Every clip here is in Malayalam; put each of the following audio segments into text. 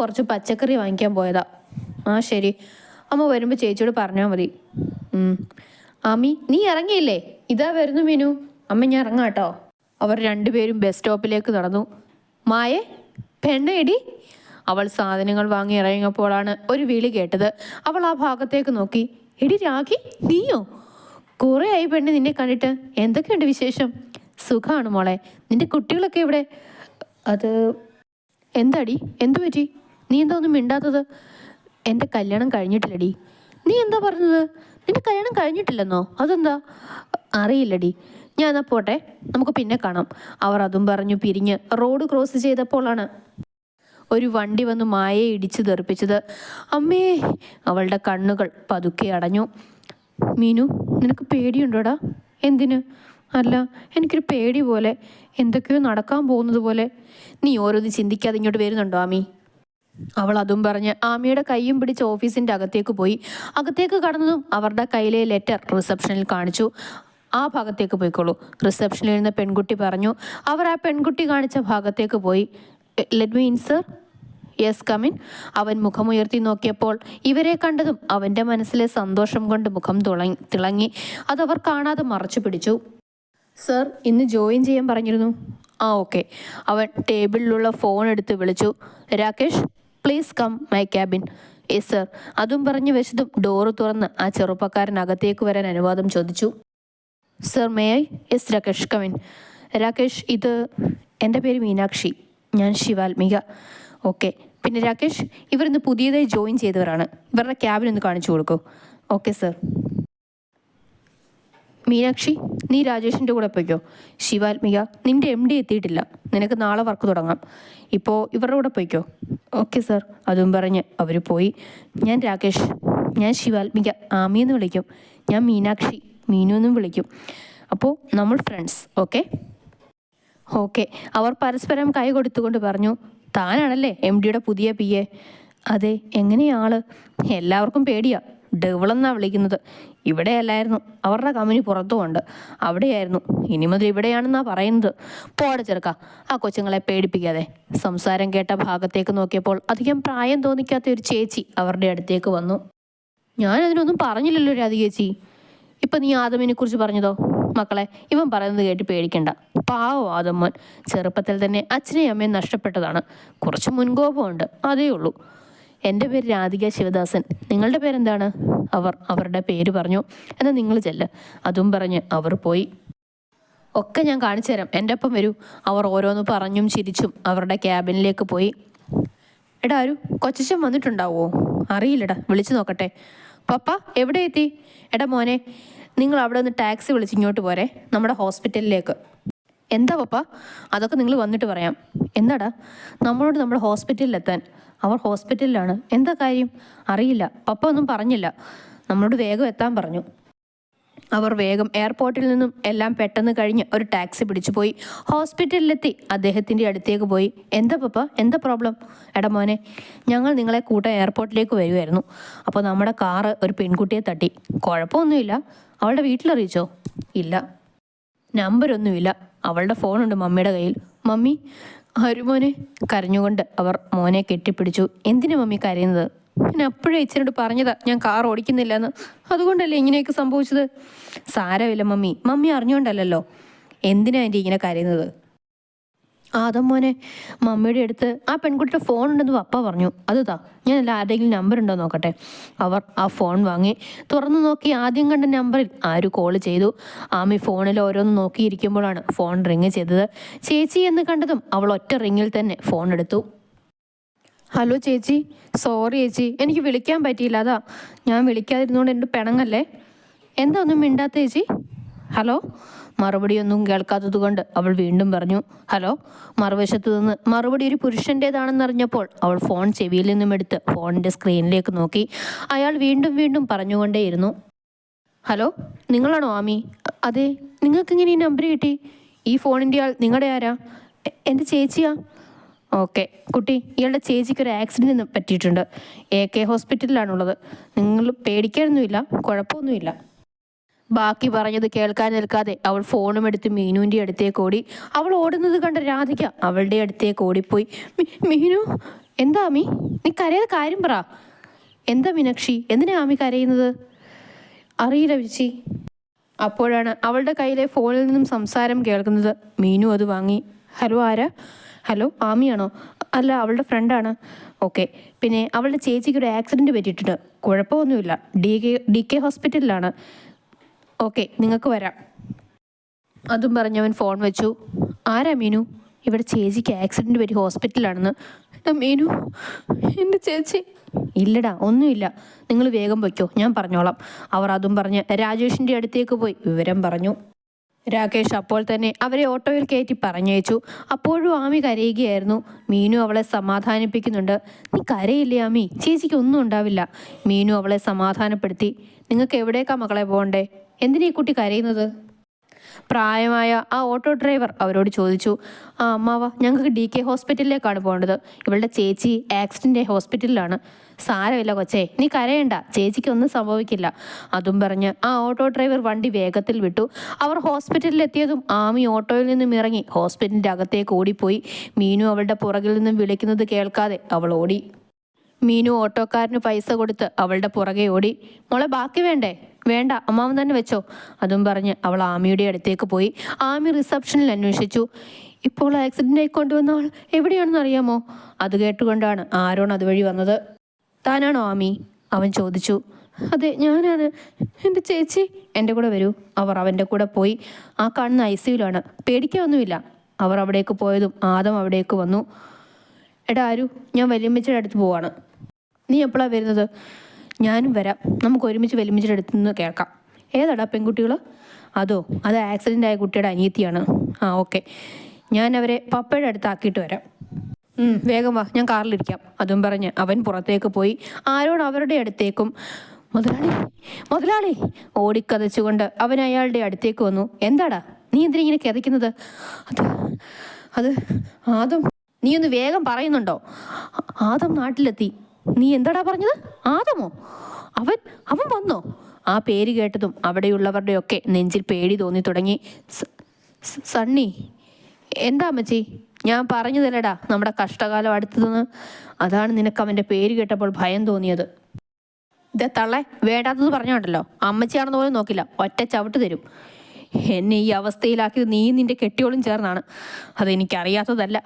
കുറച്ച് പച്ചക്കറി വാങ്ങിക്കാൻ പോയതാ. ആ ശരി. അമ്മ വരുമ്പോൾ ചേച്ചിയോട് പറഞ്ഞാൽ മതി. ആമി നീ ഇറങ്ങിയില്ലേ? ഇതാ വരുന്നു മീനു. അമ്മ ഞാൻ ഇറങ്ങാം കേട്ടോ. അവർ രണ്ടുപേരും ബസ് സ്റ്റോപ്പിലേക്ക് നടന്നു. മായെ പെണ്ണേടി. അവൾ സാധനങ്ങൾ വാങ്ങി ഇറങ്ങിയപ്പോഴാണ് ഒരു വിളി കേട്ടത്. അവൾ ആ ഭാഗത്തേക്ക് നോക്കി. എടി രാഖി നീയോ? കുറെ ആയി പെണ്ണ് നിന്നെ കണ്ടിട്ട്. എന്തൊക്കെയുണ്ട് വിശേഷം? സുഖമാണ് മോളെ. നിന്റെ കുട്ടികളൊക്കെ ഇവിടെ അത് എന്താടി? എന്തു പറ്റി? നീ എന്താ ഒന്നും മിണ്ടാത്തത്? എന്റെ കല്യാണം കഴിഞ്ഞിട്ടില്ലടി. നീ എന്താ പറഞ്ഞത്? നിന്റെ കല്യാണം കഴിഞ്ഞിട്ടില്ലെന്നോ? അതെന്താ? അറിയില്ലടി. ഞാൻ എന്നാ പോട്ടെ? നമുക്ക് പിന്നെ കാണാം. അവർ അതും പറഞ്ഞു പിരിഞ്ഞ് റോഡ് ക്രോസ് ചെയ്തപ്പോഴാണ് ഒരു വണ്ടി വന്ന് മായയെ ഇടിച്ചു തെറിപ്പിച്ചത്. അമ്മേ അവളുടെ കണ്ണുകൾ പതുക്കെ അടഞ്ഞു. മീനു നിനക്ക് പേടിയുണ്ടോടാ? എന്തിന്? അല്ല എനിക്കൊരു പേടി പോലെ. എന്തൊക്കെയോ നടക്കാൻ പോകുന്നത് പോലെ. നീ ഓരോന്ന് ചിന്തിക്കാതെ ഇങ്ങോട്ട് വരുന്നുണ്ടോ ആമി? അവൾ അതും പറഞ്ഞ് ആമിയുടെ കൈയും പിടിച്ച് ഓഫീസിന്റെ അകത്തേക്ക് പോയി. അകത്തേക്ക് കടന്നതും അവരുടെ കയ്യിലെ ലെറ്റർ റിസപ്ഷനിൽ കാണിച്ചു. ആ ഭാഗത്തേക്ക് പോയിക്കോളൂ. റിസപ്ഷനിൽ ഇരുന്ന പെൺകുട്ടി പറഞ്ഞു അവർ ആ പെൺകുട്ടി കാണിച്ച ഭാഗത്തേക്ക് പോയി. Let me in sir yes come in അവൻ മുഖമുയർത്തി നോക്കിയപ്പോൾ ഇവരെ കണ്ടതും അവന്റെ മനസ്സിലെ സന്തോഷം കൊണ്ട് മുഖം തുളങ്ങി. തിളങ്ങി അതവർ കാണാതെ മറച്ചു പിടിച്ചു. സർ ഇന്ന് ജോയിൻ ചെയ്യാൻ പറഞ്ഞിരുന്നു. ആ ഓക്കെ. അവൻ ടേബിളിലുള്ള ഫോൺ എടുത്ത് വിളിച്ചു. Rakesh please come my cabin. Yes sir. അതും പറഞ്ഞ് വെച്ചതും ഡോറ് തുറന്ന് ആ ചെറുപ്പക്കാരൻ അകത്തേക്ക് വരാൻ അനുവാദം ചോദിച്ചു. Sir may I? Yes Rakesh come in Rakesh ഇത് എന്റെ പേര് മീനാക്ഷി. ഞാൻ ശിവാത്മിക. ഓക്കെ. പിന്നെ രാകേഷ് ഇവരിന്ന് പുതിയതായി ജോയിൻ ചെയ്തവരാണ്. ഇവരുടെ ക്യാബിൻ ഒന്ന് കാണിച്ചു കൊടുക്കൂ. Okay sir. മീനാക്ഷി നീ രാജേഷിന്റെ കൂടെ പോയിക്കോ. ശിവാത്മിക നിന്റെ എം ഡി എത്തിയിട്ടില്ല. നിനക്ക് നാളെ വർക്ക് തുടങ്ങാം. ഇപ്പോൾ ഇവരുടെ കൂടെ പോയിക്കോ. ഓക്കെ സാർ അതും പറഞ്ഞ് അവർ പോയി. ഞാൻ രാകേഷ് ഞാൻ ശിവാത്മിക ആമിയെന്ന് വിളിക്കും. ഞാൻ മീനാക്ഷി മീനു എന്നും വിളിക്കും. അപ്പോൾ നമ്മൾ ഫ്രണ്ട്സ് ഓക്കെ ഓക്കെ അവർ പരസ്പരം കൈ കൊടുത്തുകൊണ്ട് പറഞ്ഞു താനാണല്ലേ എം ഡിയുടെ പുതിയ പി എ അതെ എങ്ങനെയാൾ? എല്ലാവർക്കും പേടിയാ. ഡെവിളെന്നാ വിളിക്കുന്നത്. ഇവിടെയല്ലായിരുന്നു അവരുടെ കമ്പനി പുറത്തുമുണ്ട്. അവിടെയായിരുന്നു. ഇനി മുതൽ ഇവിടെയാണെന്നാ പറയുന്നത്. പോടെ ചെറുക്ക ആ കൊച്ചുങ്ങളെ പേടിപ്പിക്കാതെ. സംസാരം കേട്ട ഭാഗത്തേക്ക് നോക്കിയപ്പോൾ അധികം പ്രായം തോന്നിക്കാത്ത ഒരു ചേച്ചി അവരുടെ അടുത്തേക്ക് വന്നു. ഞാൻ അതിനൊന്നും പറഞ്ഞില്ലല്ലോ രാധി ചേച്ചി. ഇപ്പൊ നീ ആദമിനെ കുറിച്ച് പറഞ്ഞതോ? മക്കളെ ഇവൻ പറയുന്നത് കേട്ട് പേടിക്കണ്ട. പാവോ ആദമ്മോൻ. ചെറുപ്പത്തിൽ തന്നെ അച്ഛനെയും അമ്മയും നഷ്ടപ്പെട്ടതാണ്. കുറച്ച് മുൻകോപമുണ്ട്. അതേ ഉള്ളൂ. എന്റെ പേര് രാധിക ശിവദാസൻ. നിങ്ങളുടെ പേരെന്താണ്? അവർ അവരുടെ പേര് പറഞ്ഞു. എന്നാൽ നിങ്ങൾ ചെല്ല്. അതും പറഞ്ഞ് അവർ പോയി. ഒക്കെ ഞാൻ കാണിച്ചു തരാം. എന്റെ ഒപ്പം വരൂ. അവർ ഓരോന്ന് പറഞ്ഞും ചിരിച്ചും അവരുടെ ക്യാബിനിലേക്ക് പോയി. എടാ ആരു കൊച്ചച്ചൻ വന്നിട്ടുണ്ടാവോ? അറിയില്ലടാ. വിളിച്ചു നോക്കട്ടെ. പപ്പ എവിടെ എത്തി? എടാ മോനെ നിങ്ങൾ അവിടെ നിന്ന് ടാക്സി വിളിച്ച് ഇങ്ങോട്ട് പോരെ. നമ്മുടെ ഹോസ്പിറ്റലിലേക്ക്. എന്താ പപ്പ? അതൊക്കെ നിങ്ങൾ വന്നിട്ട് പറയാം. എന്താടാ? നമ്മളോട് നമ്മുടെ ഹോസ്പിറ്റലിൽ എത്താൻ അവർ ഹോസ്പിറ്റലിലാണ്. എന്താ കാര്യം? അറിയില്ല. പപ്പ ഒന്നും പറഞ്ഞില്ല. നമ്മളോട് വേഗം എത്താൻ പറഞ്ഞു. അവർ വേഗം എയർപോർട്ടിൽ നിന്നും എല്ലാം പെട്ടെന്ന് കഴിഞ്ഞ് ഒരു ടാക്സി പിടിച്ചു പോയി. ഹോസ്പിറ്റലിലെത്തി. അദ്ദേഹത്തിന്റെ അടുത്തേക്ക് പോയി. എന്താ പപ്പ? എന്താ പ്രോബ്ലം? എടാ മോനെ ഞങ്ങൾ നിങ്ങളെ കൂട്ടാൻ എയർപോർട്ടിലേക്ക് വരുമായിരുന്നു അപ്പോൾ നമ്മുടെ കാറ് ഒരു പെൺകുട്ടിയെ തട്ടി. കുഴപ്പമൊന്നുമില്ല. അവളുടെ വീട്ടിലറിയിച്ചോ? ഇല്ല. നമ്പരൊന്നുമില്ല. അവളുടെ ഫോണുണ്ട് മമ്മിയുടെ കയ്യിൽ. മമ്മി ആരുമോനെ കരഞ്ഞുകൊണ്ട് അവർ മോനെ കെട്ടിപ്പിടിച്ചു. എന്തിനു മമ്മി കരയുന്നത്? ഞാൻ അപ്പോഴേ ഇച്ചിനോട് പറഞ്ഞതാ ഞാൻ കാർ ഓടിക്കുന്നില്ല എന്ന് അതുകൊണ്ടല്ലേ ഇങ്ങനെയൊക്കെ സംഭവിച്ചത്? സാരമില്ല മമ്മി. മമ്മി അറിഞ്ഞുകൊണ്ടല്ലല്ലോ എന്തിനാ എന്റെ ഇങ്ങനെ കരയുന്നത്? ആദം മോനെ. മമ്മിയുടെ അടുത്ത് ആ പെൺകുട്ടിയുടെ ഫോൺ ഉണ്ടെന്ന് പപ്പ പറഞ്ഞു. അത് താ ഞാൻ അല്ല ആരുടെയെങ്കിലും നമ്പർ ഉണ്ടോ നോക്കട്ടെ. അവർ ആ ഫോൺ വാങ്ങി. തുറന്നു നോക്കി ആദ്യം കണ്ട നമ്പറിൽ ആര് കോൾ ചെയ്തു. ആമി ഫോണിൽ ഓരോന്ന് നോക്കിയിരിക്കുമ്പോഴാണ് ഫോൺ റിങ് ചെയ്തത്. ചേച്ചി എന്ന് കണ്ടതും അവൾ ഒറ്റ റിങ്ങിൽ തന്നെ ഫോൺ എടുത്തു. ഹലോ ചേച്ചി. സോറി ചേച്ചി. എനിക്ക് വിളിക്കാൻ പറ്റിയില്ല. അതാ ഞാൻ വിളിക്കാതിരുന്നോണ്ട് എന്റെ പിണങ്ങല്ലേ? എന്താ ഒന്നും മിണ്ടാത്ത ചേച്ചി? ഹലോ മറുപടിയൊന്നും കേൾക്കാത്തത് കൊണ്ട് അവൾ വീണ്ടും പറഞ്ഞു ഹലോ മറുവശത്ത് നിന്ന് മറുപടി ഒരു പുരുഷന്റേതാണെന്നറിഞ്ഞപ്പോൾ അവൾ ഫോൺ ചെവിയിൽ നിന്നും എടുത്ത് ഫോണിന്റെ സ്ക്രീനിലേക്ക് നോക്കി. അയാൾ വീണ്ടും വീണ്ടും പറഞ്ഞുകൊണ്ടേയിരുന്നു ഹലോ നിങ്ങളാണോ ആമി? അതെ നിങ്ങൾക്ക് ഇങ്ങനെ ഈ നമ്പർ കിട്ടി? ഈ ഫോണിന്റെ ആൾ നിങ്ങളുടെ ആരാ? എന്റെ ചേച്ചിയാ? ഓക്കെ കുട്ടി ഇയാളുടെ ചേച്ചിക്ക് ഒരു ആക്സിഡന്റ് പറ്റിയിട്ടുണ്ട്. എ കെ ഹോസ്പിറ്റലിലാണുള്ളത്. നിങ്ങൾ പേടിക്കാനൊന്നുമില്ല കുഴപ്പമൊന്നുമില്ല. ബാക്കി പറഞ്ഞത് കേൾക്കാൻ നിൽക്കാതെ അവൾ ഫോണും എടുത്ത് മീനുവിന്റെ അടുത്തേക്ക് ഓടി. അവൾ ഓടുന്നത് കണ്ട രാധിക അവളുടെ അടുത്തേക്ക് ഓടിപ്പോയി. മീനു എന്താ ആമി നീ കരയാതെ കാര്യം പറ. എന്താ മീനാക്ഷി? എന്തിനാ ആമി കരയുന്നത്? അറിയില്ല വിച്ചി അപ്പോഴാണ് അവളുടെ കയ്യിലെ ഫോണിൽ നിന്നും സംസാരം കേൾക്കുന്നത്. മീനു അത് വാങ്ങി. ഹലോ ആരാ? ഹലോ ആമിയാണോ? അല്ല അവളുടെ ഫ്രണ്ടാണ്. ഓക്കെ. പിന്നെ അവളുടെ ചേച്ചിക്ക് ഒരു ആക്സിഡന്റ് പറ്റിയിട്ടുണ്ട്. കുഴപ്പമൊന്നുമില്ല. ഡി കെ ഡി കെ ഹോസ്പിറ്റലിലാണ്. ഓക്കെ നിങ്ങൾക്ക് വരാം. അതും പറഞ്ഞവൻ ഫോൺ വെച്ചു. ആരാ മീനു? ഇവിടെ ചേച്ചിക്ക് ആക്സിഡന്റ് പറ്റി ഹോസ്പിറ്റലാണെന്ന് എടാ മീനു എന്റെ ചേച്ചി. ഇല്ലടാ ഒന്നുമില്ല. നിങ്ങൾ വേഗം വയ്ക്കോ ഞാൻ പറഞ്ഞോളാം. അവർ അതും പറഞ്ഞ് രാജേഷിന്റെ അടുത്തേക്ക് പോയി. വിവരം പറഞ്ഞു. രാകേഷ് അപ്പോൾ തന്നെ അവരെ ഓട്ടോയിൽ കയറ്റി പറഞ്ഞയച്ചു. അപ്പോഴും ആമി കരയുകയായിരുന്നു. മീനു അവളെ സമാധാനിപ്പിക്കുന്നുണ്ട്. നീ കരയില്ലേ ആമി? ചേച്ചിക്ക് ഒന്നും ഉണ്ടാവില്ല. മീനു അവളെ സമാധാനപ്പെടുത്തി. നിങ്ങൾക്ക് എവിടേക്കാ മകളെ പോകണ്ടേ? എന്തിനാ ഈ കുട്ടി കരയുന്നത്? പ്രായമായ ആ ഓട്ടോ ഡ്രൈവർ അവരോട് ചോദിച്ചു ആ അമ്മാവ ഞങ്ങൾക്ക് ഡി കെ ഹോസ്പിറ്റലിലേക്കാണ് പോകേണ്ടത്. ഇവളുടെ ചേച്ചി ആക്സിഡന്റ് ഹോസ്പിറ്റലിലാണ്. സാരമില്ല കൊച്ചേ നീ കരയണ്ട. ചേച്ചിക്ക് ഒന്നും സംഭവിക്കില്ല. അതും പറഞ്ഞ് ആ ഓട്ടോ ഡ്രൈവർ വണ്ടി വേഗത്തിൽ വിട്ടു. അവർ ഹോസ്പിറ്റലിൽ എത്തിയതും ആമി ഓട്ടോയിൽ നിന്നും ഇറങ്ങി. ഹോസ്പിറ്റലിന്റെ അകത്തേക്ക് ഓടിപ്പോയി. മീനു അവളുടെ പുറകിൽ നിന്നും വിളിക്കുന്നത് കേൾക്കാതെ അവൾ ഓടി. മീനു ഓട്ടോക്കാരന് പൈസ കൊടുത്ത് അവളുടെ പുറകെ ഓടി മോളെ ബാക്കി വേണ്ടേ? വേണ്ട അമ്മാവൻ തന്നെ വെച്ചോ. അതും പറഞ്ഞ് അവൾ ആമിയുടെ അടുത്തേക്ക് പോയി. ആമി റിസപ്ഷനിൽ അന്വേഷിച്ചു. ഇപ്പോൾ ആക്സിഡന്റ് ആയി കൊണ്ടുവന്ന ആൾ എവിടെയാണെന്ന് അറിയാമോ? അത് കേട്ടുകൊണ്ടാണ് ആരോൺ അതുവഴി വന്നത്. താനാണോ ആമി? അവൻ ചോദിച്ചു. അതെ ഞാനാണ്. എന്റെ ചേച്ചി. എന്റെ കൂടെ വരൂ. അവർ അവന്റെ കൂടെ പോയി. ആ കാണുന്ന ഐ സിയുലാണ്. പേടിക്കാനൊന്നുമില്ല. അവർ അവിടേക്ക് പോയതും ആദം അവിടേക്ക് വന്നു. എടാ ആരു ഞാൻ വലിയമ്മച്ചിയുടെ അടുത്ത് പോവാണ്. നീ എപ്പോഴാണ് വരുന്നത്? ഞാനും വരാം. നമുക്ക് ഒരുമിച്ച് വലിമിച്ചിട്ട് അടുത്തു നിന്ന് കേൾക്കാം. ഏതാടാ പെൺകുട്ടികൾ അതോ അത് ആക്സിഡന്റ് ആയ കുട്ടിയുടെ അനിയത്തിയാണ്? ആ ഓക്കെ ഞാൻ അവരെ പപ്പയുടെ അടുത്ത് ആക്കിയിട്ട് വരാം വേഗം വാ. ഞാൻ കാറിലിരിക്കാം. അതും പറഞ്ഞ് അവൻ പുറത്തേക്ക് പോയി. ആരോട് അവരുടെ അടുത്തേക്കും? മുതലാളി മുതലാളി! ഓടിക്കതച്ചുകൊണ്ട് അവൻ അയാളുടെ അടുത്തേക്ക് വന്നു. എന്താടാ? നീ എന്തിനാ ഇങ്ങനെ കിതയ്ക്കുന്നത്? അത് അത് ആദം നീ ഒന്ന് വേഗം പറയുന്നുണ്ടോ? ആദം നാട്ടിലെത്തി. നീ എന്താടാ പറഞ്ഞത്? ആദമോ? അവൻ അവൻ വന്നോ? ആ പേര് കേട്ടതും അവിടെയുള്ളവരുടെയൊക്കെ നെഞ്ചിൽ പേടി തോന്നി തുടങ്ങി. സണ്ണി എന്താ അമ്മച്ചി? ഞാൻ പറഞ്ഞു തരടാ നമ്മുടെ കഷ്ടകാലം അടുത്തതെന്ന്. അതാണ് നിനക്ക് അവന്റെ പേര് കേട്ടപ്പോൾ ഭയം തോന്നിയത്. ഇതേ തള്ളെ വേണ്ടാത്തത് പറഞ്ഞോണ്ടല്ലോ. അമ്മച്ചിയാണെന്ന് പോലും നോക്കില്ല. ഒറ്റ ചവിട്ട് തരും. എന്നെ ഈ അവസ്ഥയിലാക്കിയത് നീ നിന്റെ കെട്ടിയോളും ചേർന്നാണ്. അതെനിക്കറിയാത്തതല്ല.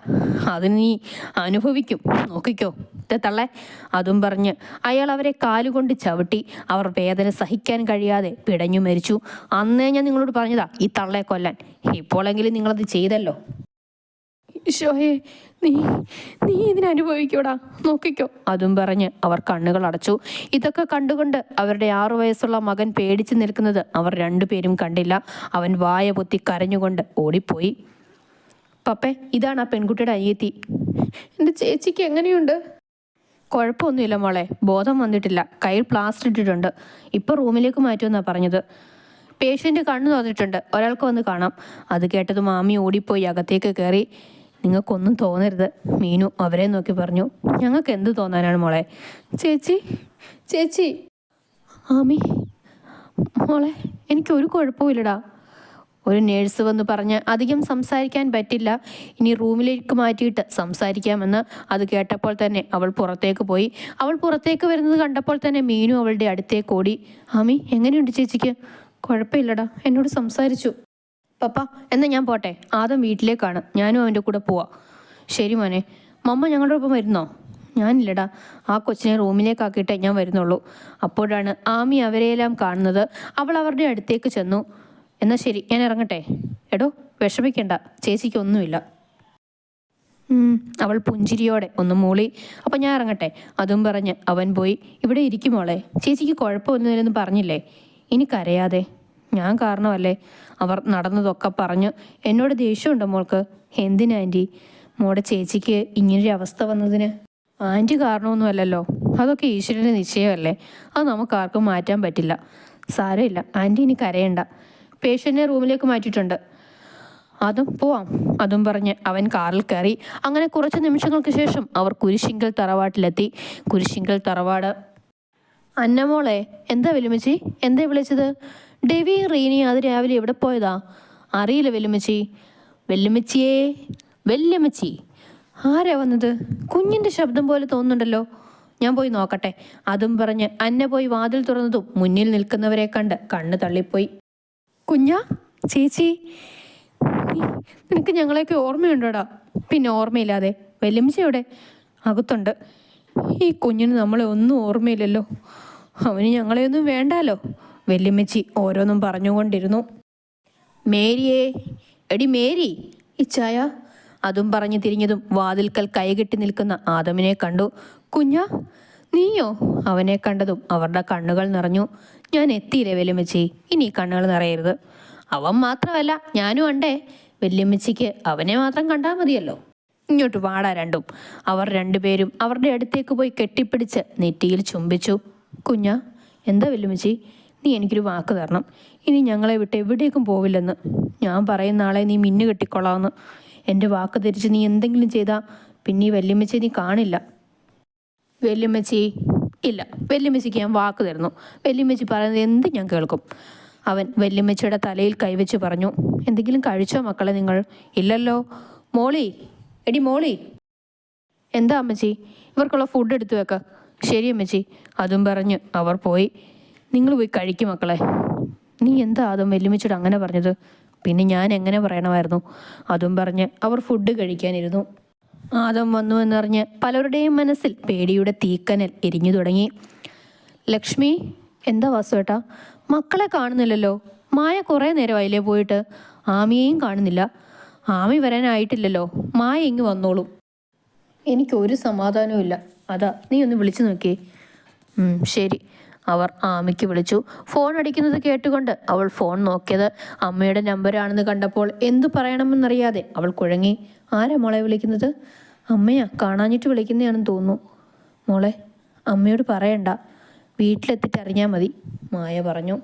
അത് നീ അനുഭവിക്കും. നോക്കിക്കോ. തള്ളെ അതും പറഞ്ഞ് അയാൾ അവരെ കാലുകൊണ്ട് ചവിട്ടി അവർ വേദന സഹിക്കാൻ കഴിയാതെ പിടഞ്ഞു മരിച്ചു. അന്നേ ഞാൻ നിങ്ങളോട് പറഞ്ഞതാ ഈ തള്ളയെ കൊല്ലാൻ. ഇപ്പോഴെങ്കിലും നിങ്ങളത് ചെയ്തല്ലോ. ഈശോയെ നീ നീ ഇതിനനുഭവിക്കൂടാ നോക്കിക്കോ. അതും പറഞ്ഞ് അവർ കണ്ണുകൾ അടച്ചു. ഇതൊക്കെ കണ്ടുകൊണ്ട് അവരുടെ ആറു വയസ്സുള്ള മകൻ പേടിച്ചു നിൽക്കുന്നത് അവർ രണ്ടുപേരും കണ്ടില്ല. അവൻ വായ പൊത്തി കരഞ്ഞുകൊണ്ട് ഓടിപ്പോയി. പപ്പേ ഇതാണ് ആ പെൺകുട്ടിയുടെ അനിയത്തി. എന്റെ ചേച്ചിക്ക് എങ്ങനെയുണ്ട്? കുഴപ്പമൊന്നുമില്ല മോളെ. ബോധം വന്നിട്ടില്ല. കയ്യിൽ പ്ലാസ്റ്റർ ഇട്ടിട്ടുണ്ട്. ഇപ്പോൾ റൂമിലേക്ക് മാറ്റുമെന്നാണ് പറഞ്ഞത്. പേഷ്യന്റ് കണ്ണു തുറന്നിട്ടുണ്ട്. ഒരാൾക്ക് വന്ന് കാണാം. അത് കേട്ടത് മാമി ഓടിപ്പോയി അകത്തേക്ക് കയറി. നിങ്ങൾക്കൊന്നും തോന്നരുത്. മീനു അവരെ നോക്കി പറഞ്ഞു. ഞങ്ങൾക്ക് എന്ത് തോന്നാനാണ് മോളെ? ചേച്ചി ചേച്ചി. ആമി മോളെ എനിക്കൊരു കുഴപ്പമില്ലടാ ഒരു നേഴ്സ് വന്ന് പറഞ്ഞ് അധികം സംസാരിക്കാൻ പറ്റില്ല. ഇനി റൂമിലേക്ക് മാറ്റിയിട്ട് സംസാരിക്കാമെന്ന് അത് കേട്ടപ്പോൾ തന്നെ അവൾ പുറത്തേക്ക് പോയി. അവൾ പുറത്തേക്ക് വരുന്നത് കണ്ടപ്പോൾ തന്നെ മീനു അവളുടെ അടുത്തേക്ക് ഓടി. ആമി എങ്ങനെയുണ്ട് ചേച്ചിക്ക്? കുഴപ്പമില്ലടാ എന്നോട് സംസാരിച്ചു. പപ്പ എന്നാ ഞാൻ പോട്ടെ. ആദം വീട്ടിലേക്കാണ്. ഞാനും അവന്റെ കൂടെ പോവാ. ശരി മോനെ. മമ്മ ഞങ്ങളുടെ ഒപ്പം വരുന്നോ? ഞാനില്ലടാ. ആ കൊച്ചിനെ റൂമിലേക്കാക്കിയിട്ടേ ഞാൻ വരുന്നുള്ളൂ. അപ്പോഴാണ് ആമി അവരെയെല്ലാം കാണുന്നത്. അവൾ അവരുടെ അടുത്തേക്ക് ചെന്നു. എന്നാൽ ശരി ഞാൻ ഇറങ്ങട്ടെ. എടോ വിഷമിക്കണ്ട. ചേച്ചിക്കൊന്നുമില്ല അവൾ പുഞ്ചിരിയോടെ ഒന്ന് മൂളി. അപ്പം ഞാൻ ഇറങ്ങട്ടെ. അതും പറഞ്ഞ് അവൻ പോയി. ഇവിടെ ഇരിക്കുമോളെ ചേച്ചിക്ക് കുഴപ്പമൊന്നുമില്ലെന്ന് പറഞ്ഞില്ലേ? ഇനി കരയാതെ. ഞാൻ കാരണമല്ലേ? അവർ നടന്നതൊക്കെ പറഞ്ഞു. എന്നോട് ദേഷ്യമുണ്ടോ മോൾക്ക്? എന്തിനാ ആന്റി മോടെ ചേച്ചിക്ക് ഇങ്ങനൊരു അവസ്ഥ വന്നതിന്? ആന്റി കാരണമൊന്നുമല്ലല്ലോ. അതൊക്കെ ഈശ്വരന്റെ നിശ്ചയമല്ലേ. അത് നമുക്ക് ആർക്കും മാറ്റാൻ പറ്റില്ല. സാരമില്ല. ആന്റി ഇനി കരയണ്ട. പേഷ്യന്റിനെ റൂമിലേക്ക് മാറ്റിയിട്ടുണ്ട്. അതും പോവാം. അതും പറഞ്ഞ് അവൻ കാറിൽ കയറി. അങ്ങനെ കുറച്ച് നിമിഷങ്ങൾക്ക് ശേഷം അവർ കുരിശിങ്കൽ തറവാട്ടിലെത്തി. കുരിശിങ്കൽ തറവാട്. അന്നമോളെ എന്താ വിലമിച്ചി എന്താ വിളിച്ചത്? ഡെവി റീനി അത് രാവിലെ എവിടെ പോയതാ? അറിയില്ല വെല്ലുമച്ചി. വെല്ലുമച്ചിയേ വെല്ലുമച്ചി. ആരാ വന്നത്? കുഞ്ഞിന്റെ ശബ്ദം പോലെ തോന്നുന്നുണ്ടല്ലോ. ഞാൻ പോയി നോക്കട്ടെ. അതും പറഞ്ഞ് അന്ന പോയി വാതിൽ തുറന്നതും മുന്നിൽ നിൽക്കുന്നവരെ കണ്ട് കണ്ണ് തള്ളിപ്പോയി. കുഞ്ഞ ചേച്ചി. നിനക്ക് ഞങ്ങളെയൊക്കെ ഓർമ്മയുണ്ടോടാ? പിന്നെ ഓർമ്മയില്ലാതെ. വെല്ലുമിച്ചയുടെ അകത്തുണ്ട്. ഈ കുഞ്ഞിന് നമ്മളെ ഒന്നും ഓർമ്മയില്ലല്ലോ. അവന് ഞങ്ങളെയൊന്നും വേണ്ടാലോ? വെല്ലുമ്മച്ചി ഓരോന്നും പറഞ്ഞുകൊണ്ടിരുന്നു. മേരിയേ എടി മേരി ഇച്ചായ. അതും പറഞ്ഞു തിരിഞ്ഞതും വാതിൽക്കൽ കൈകെട്ടി നിൽക്കുന്ന ആദമിനെ കണ്ടു. കുഞ്ഞ നീയോ? അവനെ കണ്ടതും അവരുടെ കണ്ണുകൾ നിറഞ്ഞു. ഞാൻ എത്തിയില്ലേ വെല്ലുമിച്ചി? ഇനി കണ്ണുകൾ നിറയരുത്. അവൻ മാത്രമല്ല ഞാനും ഉണ്ടേ. വെല്ലുമിച്ചിക്ക് അവനെ മാത്രം കണ്ടാൽ മതിയല്ലോ. ഇങ്ങോട്ട് വാടാ രണ്ടും. അവർ രണ്ടുപേരും അവരുടെ അടുത്തേക്ക് പോയി കെട്ടിപ്പിടിച്ച് നെറ്റിയിൽ ചുംബിച്ചു. കുഞ്ഞ എന്താ വെല്ലുമ്മച്ചി നീ എനിക്കൊരു വാക്ക് തരണം. ഇനി ഞങ്ങളെ വിട്ട് എവിടേക്കും പോവില്ലെന്ന്. ഞാൻ പറയുന്ന ആളെ നീ മിന്നു കെട്ടിക്കൊള്ളാമെന്ന് എന്റെ വാക്ക് ധരിച്ച് നീ എന്തെങ്കിലും ചെയ്താൽ പിന്നെ ഈ വല്യമ്മച്ചി നീ കാണില്ല. വല്യമ്മച്ചി ഇല്ല. വല്യമ്മച്ചിക്ക് ഞാൻ വാക്ക് തരുന്നു. വല്യമ്മച്ചി പറയുന്നത് എന്ത് ഞാൻ കേൾക്കും? അവൻ വല്യമ്മച്ചിയുടെ തലയിൽ കൈവച്ച് പറഞ്ഞു എന്തെങ്കിലും കഴിച്ചോ മക്കളെ നിങ്ങൾ? ഇല്ലല്ലോ. മോളി എടി മോളി. എന്താ അമ്മച്ചി? ഇവർക്കുള്ള ഫുഡ് എടുത്തു വെക്ക. ശരി അമ്മച്ചി. അതും പറഞ്ഞ് അവർ പോയി. നിങ്ങൾ പോയി കഴിക്കും മക്കളെ. നീ എന്താ അതും വെല്ലുമിച്ചിട്ട് അങ്ങനെ പറഞ്ഞത്? പിന്നെ ഞാൻ എങ്ങനെ പറയണമായിരുന്നു? അതും പറഞ്ഞ് അവർ ഫുഡ് കഴിക്കാനിരുന്നു. ആദം വന്നു എന്നറിഞ്ഞ് പലരുടെയും മനസ്സിൽ പേടിയുടെ തീക്കനൽ എരിഞ്ഞു തുടങ്ങി. ലക്ഷ്മി എന്താ വാസുവേട്ടാ? മക്കളെ കാണുന്നില്ലല്ലോ. മായ കുറേ നേരമായില്ലേ പോയിട്ട്? ആമിയെയും കാണുന്നില്ല. ആമി വരാനായിട്ടില്ലല്ലോ. മായ ഇങ്ങ് വന്നോളും. എനിക്കൊരു സമാധാനവും ഇല്ല. അതാ നീ ഒന്ന് വിളിച്ചു നോക്കിയേ. ശരി. അവർ ആമയ്ക്ക് വിളിച്ചു. ഫോൺ അടിക്കുന്നത് കേട്ടുകൊണ്ട് അവൾ ഫോൺ നോക്കിയത് അമ്മയുടെ നമ്പരാണെന്ന് കണ്ടപ്പോൾ എന്തു പറയണമെന്നറിയാതെ അവൾ കുഴങ്ങി. ആരാ മോളെ വിളിക്കുന്നത്? അമ്മയാ കാണാഞ്ഞിട്ട് വിളിക്കുന്നതാണെന്ന് തോന്നുന്നു. മോളെ അമ്മയോട് പറയണ്ട. വീട്ടിലെത്തിയിട്ട് അറിഞ്ഞാൽ മതി മായ പറഞ്ഞു.